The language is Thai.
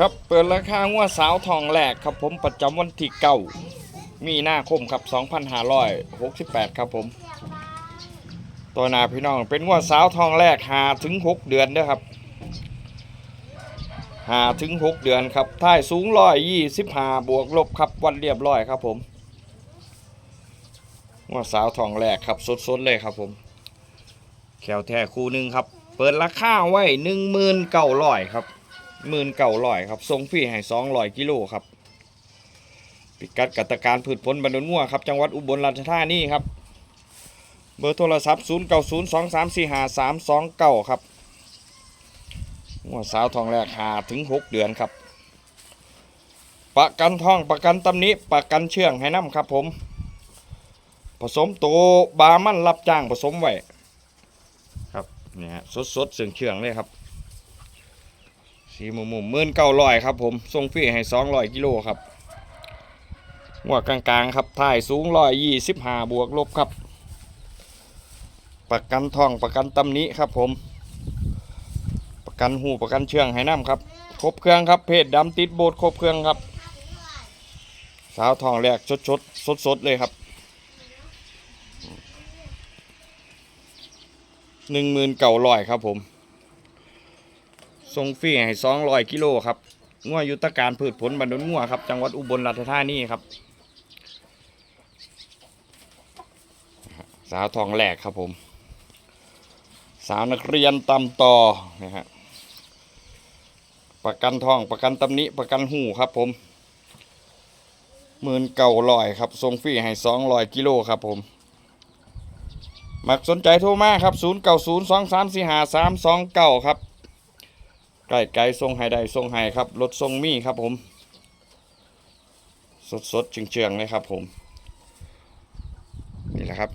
ครับเปิดราคางัวสาวทองแหลกครับผมประจำวันที่เก้ามีนาคมครับ 2568 ครับผม ตัวหนาพี่น้องเป็นงัวสาวทองแรกหาถึง 6 เดือนเด้อครับหาถึง 6 เดือนครับท้ายสูงร้อยยี่สิบห้าบวกลบครับวันเรียบร้อยครับผมงัวสาวทองแรกครับสดๆเลยครับผมแขวแท้คู่หนึ่งครับ เปิดราคาไว้หนึ่งหมื่นเก้าร้อยครับ หมื่นเก้าร้อยครับส่งฟรีให้สองร้อยกิโลครับพิกัดกัตการพืชผลบรรดงัวครับจังหวัดอุบลราชธานีครับเบอร์โทรศัพท์ 0 9 0 2 3 4 5 3 2 9 ครับงัวสาวทองแรกหาถึง 6 เดือนครับ ประกันทองประกันตำหนิประกันเชื่องให้น้ำครับผม ผสมโตบามันรับจ้างผสมไว้ครับเนี่ยฮะสดสดเสื่องเชื่องเลยครับ สีมุมมุมมื่นเก้าร้อยครับผมส่งฟรีให้สองร้อยกิโลครับหัวกลางๆครับท้ายสูงร้อยยี่สิบห้าบวกลบครับ ประกันทองประกันตำหนิครับผม ประกันหูประกันเชื่องให้น้ำครับ ครบเครื่องครับเพจดำติดโบสถ์ครบเครื่องครับ สาวทองแรกสดสดสดสดเลยครับหนึ่งหมื่นเก่าลอยครับผม ส่งฟรีให้สองร้อยกิโลครับงัวยุทธการพืชผลบรรดนงัวครับ จังหวัดอุบลราชธานีครับ สาวทองแหลกครับผม สาวนักเรียนตำต่อนะฮะประกันทองประกันตำนิประกันหูครับผมหมื่นเก่าลอยครับส่งฟรีให้สองร้อยกิโลครับผม มักสนใจโทรมาครับ0 9 0 2 3 4 5 3 2 9ครับ ใกล้ไกลทรงไฮไดทรงไฮครับรถทรงมีครับผมสดสดๆเชียงๆเลยครับผม นี่แหละครับ